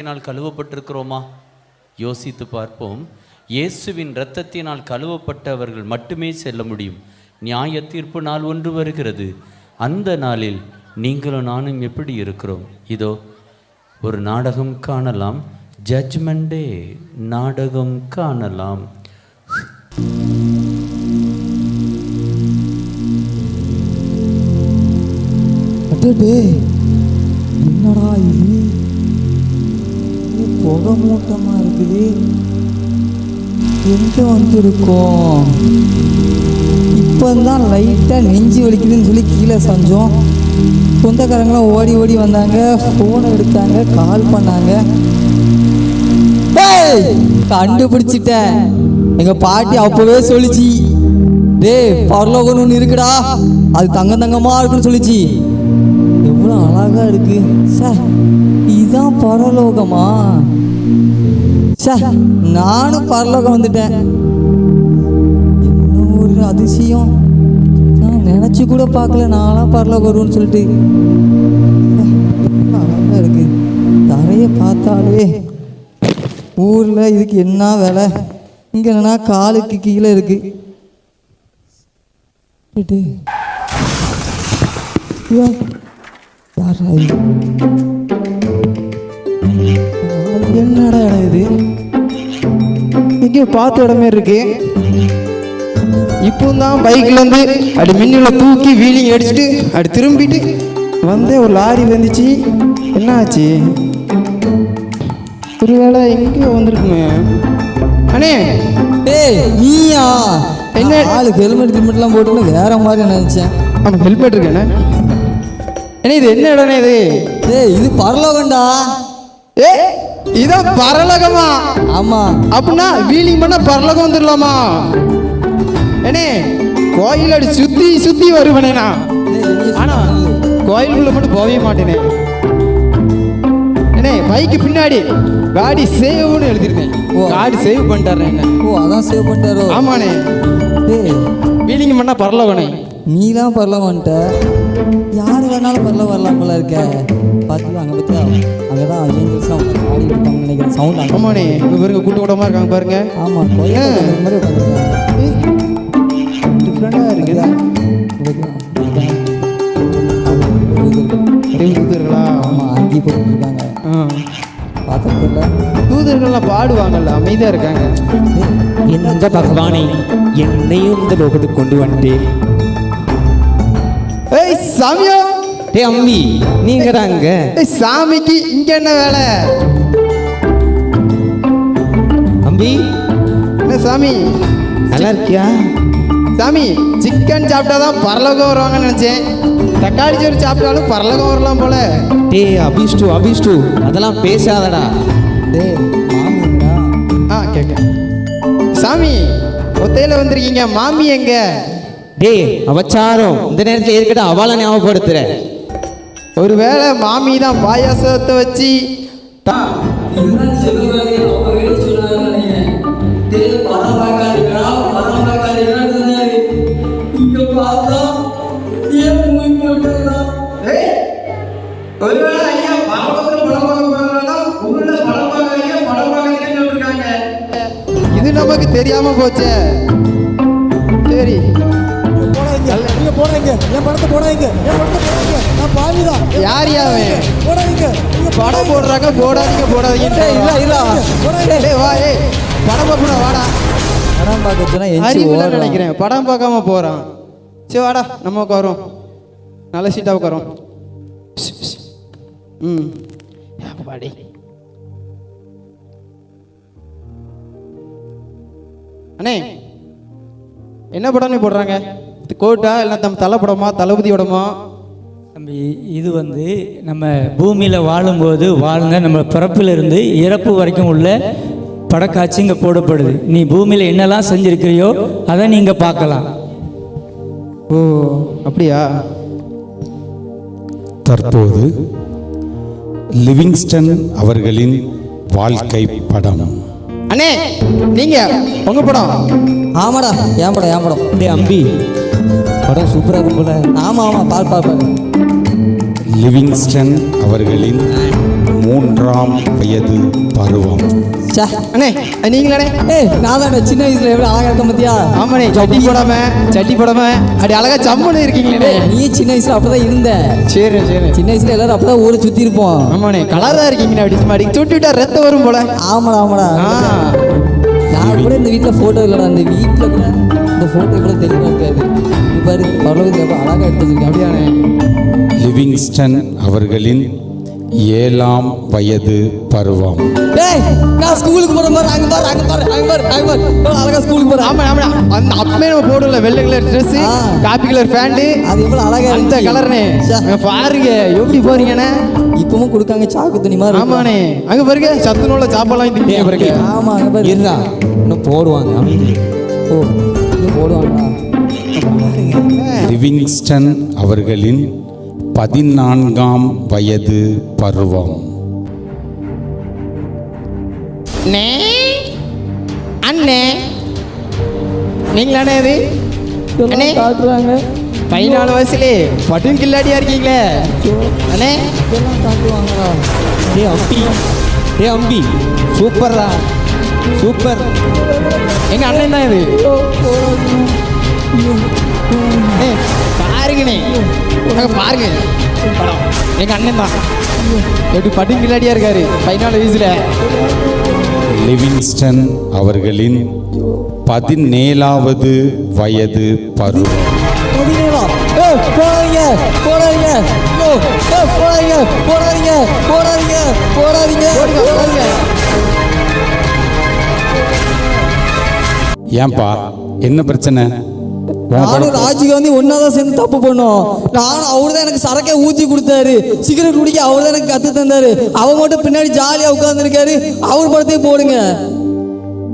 இரத்தத்தினால் கழுவப்பட்டிருக்கிறோமா? யோசித்து பார்ப்போம். இயேசுவின் இரத்தத்தினால் கழுவப்பட்டவர்கள் மட்டுமே செல்ல முடியும். நியாய தீர்ப்பு நாள் ஒன்று வருகிறது. அந்த நாளில் நீங்களும் நானும் எப்படி இருக்கிறோம்? இதோ ஒரு நாடகம் காணலாம். ஜட்ஜ்மெண்டே நாடகம் காணலாம். என்னடா இது? புகை மூட்டமா இருக்குது எங்க வந்திருக்கோம்? இப்போதான் லைட்டாக நெஞ்சு வலிக்குதுன்னு சொல்லி கீழே செஞ்சோம். சொந்தக்காரங்களாம் ஓடி ஓடி வந்தாங்க. ஃபோனை எடுத்தாங்க கால் பண்ணாங்க. கண்டுபிடிச்சிட்டேன். எங்க பாட்டி அப்பவே சொல்லிச்சு. டேய் பரலோகன்னு ஒன்று இருக்குடா. அது தங்க தங்கமா இருக்குன்னு சொல்லிச்சு. எவ்வளோ அழகா இருக்கு. சார் இதுதான் பரலோகமா? சார் நானும் பரலோகம் வந்துட்டேன். என்ன ஒரு அதிசயம். நான் நினச்சி கூட பார்க்கல நான்லாம் பரலோகம் வரும்னு சொல்லிட்டு. அழகாக அழகா இருக்கு. தரையை பார்த்தாலே ஊரில் இதுக்கு என்ன வேலை? இங்கே என்னன்னா காலுக்கு கீழே இருக்கு. டேய், யாரா என்னடா இடம் இது? எங்கேயோ பார்த்த இடமே இருக்கு. இப்போ தான் பைக்ல இருந்து அப்படி மின்னில் தூக்கி வீலிங் அடிச்சுட்டு அப்படி திரும்பிட்டு வந்தே ஒரு லாரி வந்துச்சு. என்ன ஆச்சு ஒருவேளை எங்கேயோ வந்திருக்குமே. அண்ணே! டேய் நீயா? என்ன? ஆளுக்கு ஹெல்மெட் ஹெல்மெட்லாம் போட்டு வேற மாதிரி நினைச்சேன். ஆமாம் ஹெல்மெட் இருக்கேண்ணே அண்ணே இது என்ன இடம்ண்ணே இது? டேய் இது பரலோகம்டா. ஏ இதான் பரலோகமா? ஆமா. அப்படின்னா வீலிங் பண்ணா பரலோகம் வந்துடலாமா? அண்ணே கோயில் அடி சுத்தி சுத்தி வருவனே நான். ஆனா. கோயிலுக்குள்ள மட்டும் போகவே மாட்டேனே. அண்ணே பைக்கு பின்னாடி காடி சேவ்னு எழுதிருக்கேன் ஓ. காடி சேவ் பண்ணிட்டாரு என்ன? ஓ அதான் சேவ் பண்ணிட்டாரோ? ஆமாண்ணே. டேய் வீலிங் பண்ணா பரலோகனே நீலாம் பரலோகம் வந்துட்ட யார் வேணாலும் பரலோகம் வரலாம் போல இருக்க. பார்த்து அங்கே பற்றியா அங்கே தான் ஏஞ்சல்ஸ்லாம் இருப்பாங்கன்னு நினைக்கிறேன். சவுண்ட் ஆமாண்ணே இங்க பாருங்க கூட்ட கூட்டமா இருக்காங்க பாருங்க. ஆமாம். உட்கார்ந்திருக்க மாதிரி உட்காந்துருக்காங்க டிஃப்ரெண்டா இருக்குது தூதர்களா? ஆமாம் அங்கி போட்டுருக்காங்க. தூதர்கள்லாம் பாடுவாங்கல்ல அமைதியா இருக்காங்க. இந்த பகவானை என்னையும் இந்த லோகத்துக்கு கொண்டு வந்துட்டேன் ஏய் சாமியோ! டே அம்பி நீங்க தாங்க ஏய் சாமிக்கு இங்க என்ன வேலை? அம்பி. என்ன சாமி? நல்லா இருக்கியா? சாமி சிக்கன் சாப்பிட்டாதான் பரலோகம் வருவாங்கன்னு நினைச்சேன். தக்காளி சோறு சாப்பிட்டாலும் பரலோகம் வரலாம் போல. டே அபிஷ்டு அபிஷ்டு அதெல்லாம் பேசாதடா. டேய் மாமிங்கடா ஆ கேட்க சாமி ஒத்தையில வந்திருக்கீங்க மாமி எங்க? டே அவச்சாரம். இந்த நேரத்தில் எதுக்கிட்ட அவளை ஞாபகப்படுத்துற? ஒருவேளை மாமி தான் பாயாசத்தை வச்சு ஒருவேளை ஐயா பரலோகத்துல படம். இது நமக்கு தெரியாம போச்சே. சரி. போடாதீங்க. போடாதீங்க. என் படத்தை போடாதீங்க? என் படத்தை போடாதீங்க? யார் நீங்க படம் போடுறாங்க போடாதீங்க போடாதீங்க. இல்ல இல்ல. வா ஏய். படம் பார்க்கணும் வாடா. படம் பார்க்க சொன்னா அறிவுல நினைக்கிறேன். படம் பார்க்காம போறான். சரி வாடா நம்ம உட்காரோம் நல்ல சீட்டா உட்காரோம் ம். பாடி? அண்ணே என்ன படம் நீ போடுறாங்க? கோட்டா இல்லை நம்ம தலை படமா தளபதி படமா தம்பி இது வந்து நம்ம பூமியில் வாழும்போது வாழ்ந்த நம்ம பிறப்பிலிருந்து இறப்பு வரைக்கும் உள்ள படக்காட்சி இங்கே போடப்படுது. நீ பூமியில் என்னெல்லாம் செஞ்சிருக்கிறியோ அதை நீங்கள் பார்க்கலாம். ஓ அப்படியா? தற்போது லிவிங்ஸ்டன் அவர்களின் வாழ்க்கை படம். அண்ணே நீங்க உங்க படம். ஆமாடா ஏன் படம் ஏன் படம். டே அம்பி படம் சூப்பராக இருக்கும் போல. ஆமா ஆமா பால் பால் பால். லிவிங்ஸ்டன் அவர்களின் மூன்றாம் வயது பருவம். சே அண்ணே அது நீங்களாண்ணே. ஏய் நான் தான் சின்ன வயசுல எவ்வளோ அழகா இருக்க மத்தியா ஆமாண்ணே சட்டி போடாம சட்டி போடாம அப்படி அழகா ஜம்முன்னு இருக்கீங்களே நீ சின்ன வயசுல அப்பதான் இருந்த. சரி சரி சின்ன வயசுல எல்லாரும் அப்பதான் ஊரை சுத்தி இருப்போம். ஆமாண்ணே கலரா இருக்கீங்கண்ணே அப்படி சும்மா அடி சுட்டு விட்டா ரத்தம் வரும் போல. ஆமாடா ஆமாடா. ஆ. நான் கூட இந்த வீட்டில் ஃபோட்டோ இல்லைடா இந்த வீட்டில் கூட. இந்த ஃபோட்டோ கூட தெளிவாக இருக்காது. நீ பாரு பரலோகத்தில் எவ்வளோ அழகாக எடுத்து வச்சிருக்கேன் அப்படியானே லிவிங்ஸ்டன் அவர்களின் ஏழாம் வயது பருவம். டேய் நான் ஸ்கூலுக்கு போற மாதிரி அங்க பாரு அங்க பாரு அங்க பாரு அங்க பாரு. எவ்வளவு அழகா ஸ்கூலுக்கு போறேன் ஆமா ஆமா அந்த அப்பவே நம்ம போடல வெள்ளை கலர் ஆ. காப்பி கலர் பேண்ட் அது எவ்வளவு அழகா அந்த. கலர்னே பாருங்க எப்படி போறீங்கண்ணே? இப்பவும் கொடுக்காங்க சாக்கு துணி மாதிரி. ஆமாண்ணே. அங்க பாருங்க சத்து நூல சாப்பாடுலாம் திங்க பாருங்க. ஆமா அங்க பாரு. இருடா இன்னும் போடுவாங்க. ஓ. லிவிங்ஸ்டன் அவர்களின் பதினான்காம் வயது பருவம். அண்ணே அண்ணே. நீங்களாண்ணே இது? அண்ணே. காட்டுறாங்க. பதினாலு வயசுலே. பட்டும் கில்லாடியா இருக்கீங்களே? அண்ணே. இதெல்லாம் காட்டுவாங்களா? டே அம்பி. டே அம்பி. சூப்பர்ரா. சூப்பர் எங்க அண்ணன் தான் இது. பாருங்கண்ணே அங்க பாருங்க. படம் எங்க அண்ணன் தான். எப்படி பட்டும் கில்லாடியா இருக்காரு. பதினாலு வயசுல. லிவிங்ஸ்டன் அவர்களின் பதினேழாவது வயது பருவம். பதினேழா? ஏய் போடாதீங்க போடாதீங்க. ஐயோ ஏய் போடாதீங்க. ஏன்பா? என்ன பிரச்சனை? நானும் ராஜீவ் காந்தி ஒன்னா தான் சேர்ந்து தப்பு பண்ணோம். நானும் அவர் தான் எனக்கு சரக்கை ஊத்தி கொடுத்தாரு. சிகரெட் குடிக்க அவர் தான் எனக்கு கத்து தந்தாரு. அவர் மட்டும் பின்னாடி ஜாலியா உட்கார்ந்துருக்காரு. அவர் படத்தையே போடுங்க.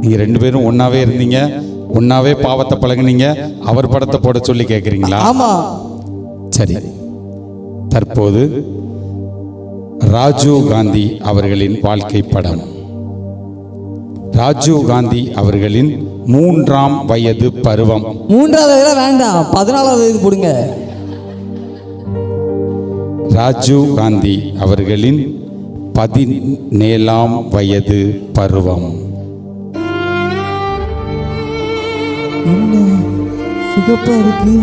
நீங்க ரெண்டு பேரும் ஒன்னாவே இருந்தீங்க. ஒன்னாவே பாவத்தை பழகுனீங்க. அவர் படத்தை போட சொல்லி கேட்குறீங்களா ஆமா. சரி. தற்போது ராஜீவ் காந்தி அவர்களின் வாழ்க்கை படம். ராஜீவ் காந்தி அவர்களின் மூன்றாம் வயது பருவம். மூன்றாவது வயதுல வேண்டாம். பதினாலாவது வயது போடுங்க. ராஜீவ் காந்தி அவர்களின் பதினேழாம் வயது பருவம். என்ன சிகப்பா இருக்கு?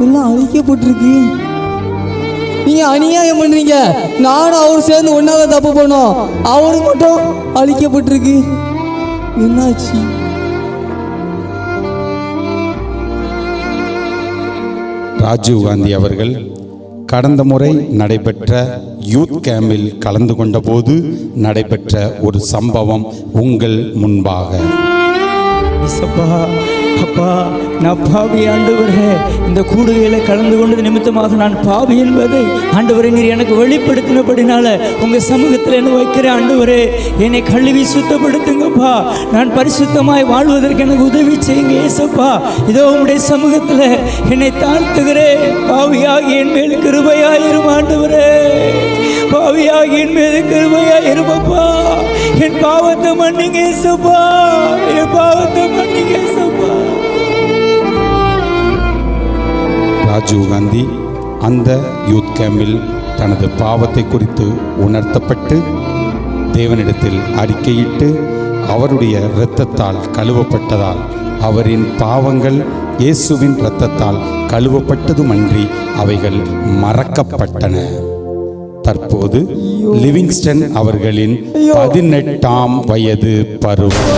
எல்லாம் அழிக்கப்பட்டிருக்கு. நீங்க அநியாயம் பண்றீங்க. நானும் அவர் சேர்ந்து ஒன்னாவது தப்பு பண்ணோம். அவருக்கு மட்டும் அழிக்கப்பட்டிருக்கு. என்னாச்சு? ராஜீவ் காந்தி அவர்கள் கடந்த முறை நடைபெற்ற யூத் கேம்பில் கலந்து கொண்டபோது நடைபெற்ற ஒரு சம்பவம் உங்கள் முன்பாக. அப்பா நான் பாவி ஆண்டவரே. இந்த கூடுகையில கலந்து கொண்டது நிமித்தமாக நான் பாவி என்பதை ஆண்டவரை நீர் எனக்கு வெளிப்படுத்தினபடினால உங்க சமூகத்தில் என்ன வைக்கிற ஆண்டவரே என்னை கழுவி சுத்தப்படுத்துங்கப்பா. நான் பரிசுத்தமாய் வாழ்வதற்கு எனக்கு உதவி செய்யுங்க ஏசப்பா. இதோ உங்களுடைய சமூகத்தில் என்னை தாழ்த்துகிறேன் பாவியாகி என் மேல் கிருபையாயிரும் ஆண்டவரே. பாவியாகி என் மீது கிருபையாயிருப்பா என் பாவத்தை மன்னிங்க ஏசப்பா. என் பாவத்தை மன்னிங்க ஏசப்பா. ராஜீவ் காந்தி அந்த யூத் கேம்பில் தனது பாவத்தை குறித்து உணர்த்தப்பட்டு தேவனிடத்தில் அறிக்கையிட்டு அவருடைய இரத்தத்தால் கழுவப்பட்டதால் அவரின் பாவங்கள் இயேசுவின் இரத்தத்தால் கழுவப்பட்டதுமன்றி அவைகள் மறக்கப்பட்டன. தற்போது லிவிங்ஸ்டன் அவர்களின் பதினெட்டாம் வயது பருவம்.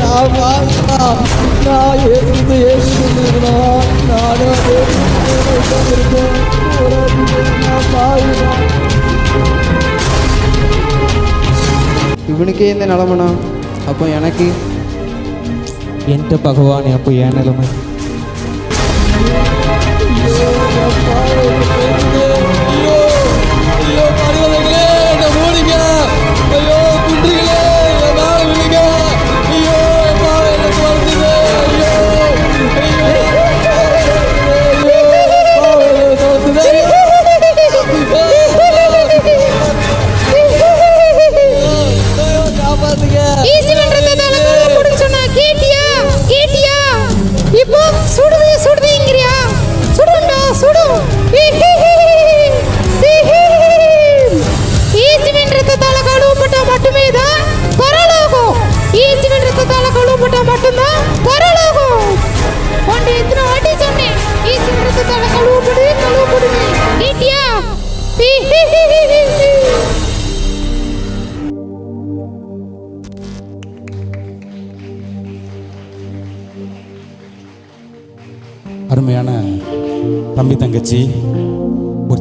நான் பாவிதான் நான் பாவிதான் நானும் நான் இவனுக்கே இந்த நிலமனா அப்போ எனக்கு என்கிட்ட பகவானே அப்போ ஏன் நிலைமை?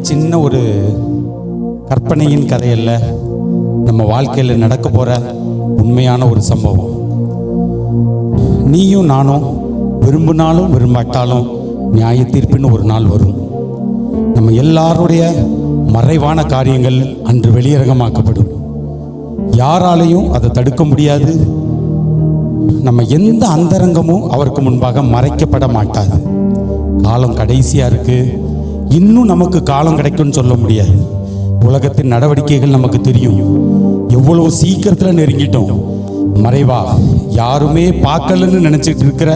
சின்ன ஒரு கற்பனையின் கதையல்ல. நம்ம வாழ்க்கையில் நடக்க போகிற உண்மையான ஒரு சம்பவம். நீயும் நானும் விரும்பினாலும் விரும்பாட்டாலும் நியாய தீர்ப்புன்னு ஒரு நாள் வரும். நம்ம எல்லாருடைய மறைவான காரியங்கள் அன்று வெளியரங்கமாக்கப்படும். யாராலையும் அதை தடுக்க முடியாது. நம்ம எந்த அந்தரங்கமும் அவருக்கு முன்பாக மறைக்கப்பட மாட்டாது. காலம் கடைசியாக இருக்குது இன்னும் நமக்கு காலம் கிடைக்கும்னு சொல்ல முடியாது. உலகத்தின் நடவடிக்கைகள் நமக்கு தெரியும். எவ்வளவு சீக்கிரத்தில் நெருங்கிட்டோம். மறைவா யாருமே பார்க்கலன்னு நினைச்சிட்டு இருக்கிற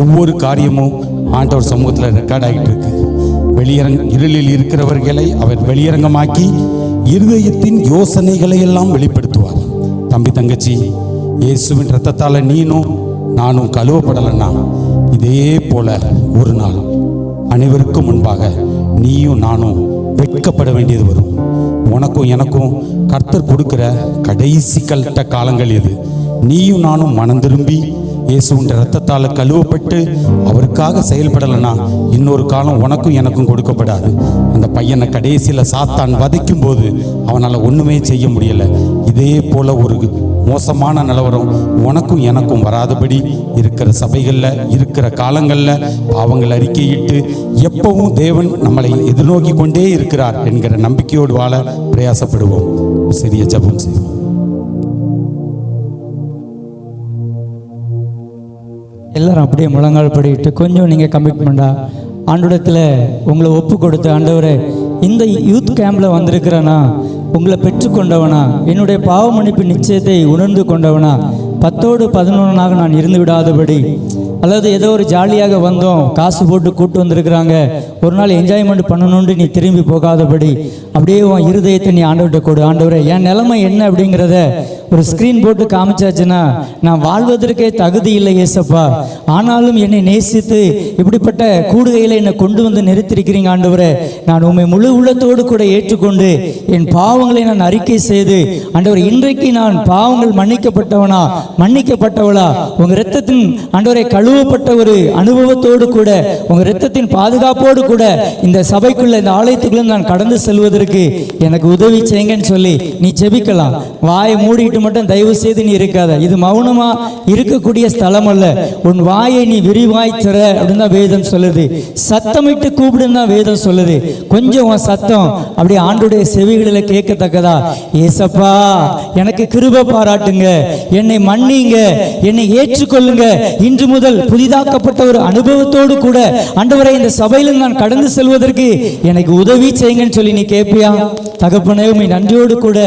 ஒவ்வொரு காரியமும் ஆண்டவர் சமூகத்தில் ரெக்கார்ட் ஆகிட்டு இருக்கு. வெளியரங் இருளில் இருக்கிறவர்களை அவர் வெளியரங்கமாக்கி இருதயத்தின் யோசனைகளை எல்லாம் வெளிப்படுத்துவார். தம்பி தங்கச்சி இயேசுவின் ரத்தத்தால் நீனும் நானும் கழுவப்படலைன்னா இதே போல ஒரு நாள் அனைவருக்கும் முன்பாக நீயும் நானும் வெட்கப்பட வேண்டியது வரும். உனக்கும் எனக்கும் கர்த்தர் கொடுக்கிற கடைசி கல்ட்ட காலங்கள் இது நீயும் நானும் மனம் திரும்பி இயேசுவின் ரத்தத்தால் கழுவப்பட்டு அவருக்காக செயல்படலைன்னா இன்னொரு காலம் உனக்கும் எனக்கும் கொடுக்கப்படாது. அந்த பையனை கடைசியில் சாத்தான் வதைக்கும் போது அவனால் ஒன்றுமே செய்ய முடியலை. இதே போல் ஒரு மோசமான நிலவரம் உனக்கும் எனக்கும் வராதபடி இருக்கிற சபைகளில் இருக்கிற காலங்களில் பாவங்கள் அறிக்கையிட்டு எப்பவும் தேவன் நம்மளை எதிர்நோக்கி கொண்டே இருக்கிறார் என்கிற நம்பிக்கையோடு வாழ பிரயாசப்படுவோம். சிறிய ஜபம் செய்வோம். எல்லாரும் அப்படியே முழங்கால் படிக்கிட்டு கொஞ்சம் நீங்கள் கமிட்மெண்ட்டாக ஆண்டோடத்தில் உங்களை ஒப்பு கொடுத்த ஆண்டவரே இந்த யூத் கேம்பில் வந்திருக்கிறேன்னா உங்களை பெற்றுக்கொண்டவனா? என்னுடைய பாவ மன்னிப்பு நிச்சயத்தை உணர்ந்து கொண்டவனா? பத்தோடு பதினொன்றாக நான் இருந்து விடாதபடி. அல்லது ஏதோ ஒரு ஜாலியாக வந்தோம் காசு போட்டு கூட்டு வந்திருக்கிறாங்க. ஒரு நாள் என்ஜாய்மெண்ட் பண்ணணுன்ட்டு நீ திரும்பி போகாதபடி. அப்படியே உன் இருதயத்தை நீ ஆண்டவர்கிட்ட கொடு. ஆண்டவரே என் நிலைமை என்ன அப்படிங்கிறத ஒரு ஸ்க்ரீன் போட்டு காமிச்சாச்சுன்னா நான் வாழ்வதற்கே தகுதி இல்லை ஏசப்பா ஆனாலும் என்னை நேசித்து இப்படிப்பட்ட கூடுகையில் என்னை கொண்டு வந்து நிறுத்திருக்கிறீங்க ஆண்டவரே. நான் உண்மை முழு உள்ளத்தோடு கூட ஏற்றுக்கொண்டு என் பாவங்களை நான் அறிக்கை செய்து ஆண்டவர் இன்றைக்கு நான் பாவங்கள் மன்னிக்கப்பட்டவனா? மன்னிக்கப்பட்டவளா? உங்க இரத்தத்தின் ஆண்டவரை கழுவப்பட்ட ஒரு அனுபவத்தோடு கூட உங்க இரத்தத்தின் பாதுகாப்போடு கூட இந்த சபைக்குள்ள இந்த ஆலயத்துக்குள்ள நான் கடந்து செல்வதற்கு எனக்கு உதவி செய்யுங்கன்னு சொல்லி நீ ஜெபிக்கலாம். வாயை மூடிட்டு மட்டும் தயவு செய்து நீ இருக்காத. இது மௌனமா இருக்கக்கூடிய ஸ்தலம் அல்ல உன் வாயை நீ விரிவாய் தர அப்படின்னு தான் வேதம் சொல்லுது. சத்தமிட்டு கூப்பிடுன்னு தான் வேதம் சொல்லுது. கொஞ்சம் உன் சத்தம் அப்படியே ஆண்டுடைய செவிகளில் கேட்கத்தக்கதா? ஏசப்பா எனக்கு கிருப பாராட்டுங்க. என்னை மன்னிங்க. என்னை ஏற்றுக்கொள்ளுங்க. இன்று முதல் புதிதாக்கப்பட்ட ஒரு அனுபவத்தோடு கூட ஆண்டவரை இந்த சபையில் நான் கடந்து செல்வதற்கு எனக்கு உதவி செய்யுங்கன்னு சொல்லி நீ கேட்ப கேட்பியா தகப்பனே உண்மை நன்றியோடு கூட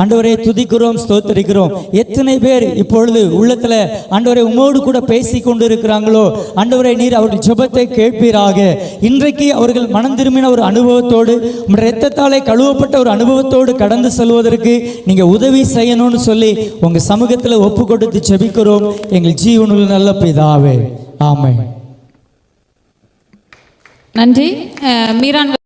ஆண்டவரை துதிக்கிறோம் ஸ்தோத்தரிக்கிறோம். எத்தனை பேர் இப்பொழுது உள்ளத்துல ஆண்டவரை உமோடு கூட பேசி கொண்டு இருக்கிறாங்களோ ஆண்டவரை நீர் அவர்கள் ஜெபத்தை கேட்பீராக. இன்றைக்கு அவர்கள் மனம் திரும்பின ஒரு அனுபவத்தோடு உம்முடைய இரத்தத்தாலே கழுவப்பட்ட ஒரு அனுபவத்தோடு கடந்து செல்வதற்கு நீங்க உதவி செய்யணும்னு சொல்லி உங்க சமூகத்தில் ஒப்பு கொடுத்து ஜெபிக்கிறோம். எங்கள் ஜீவனுள்ள நல்ல பிதாவே. ஆமை நன்றி. மீரான்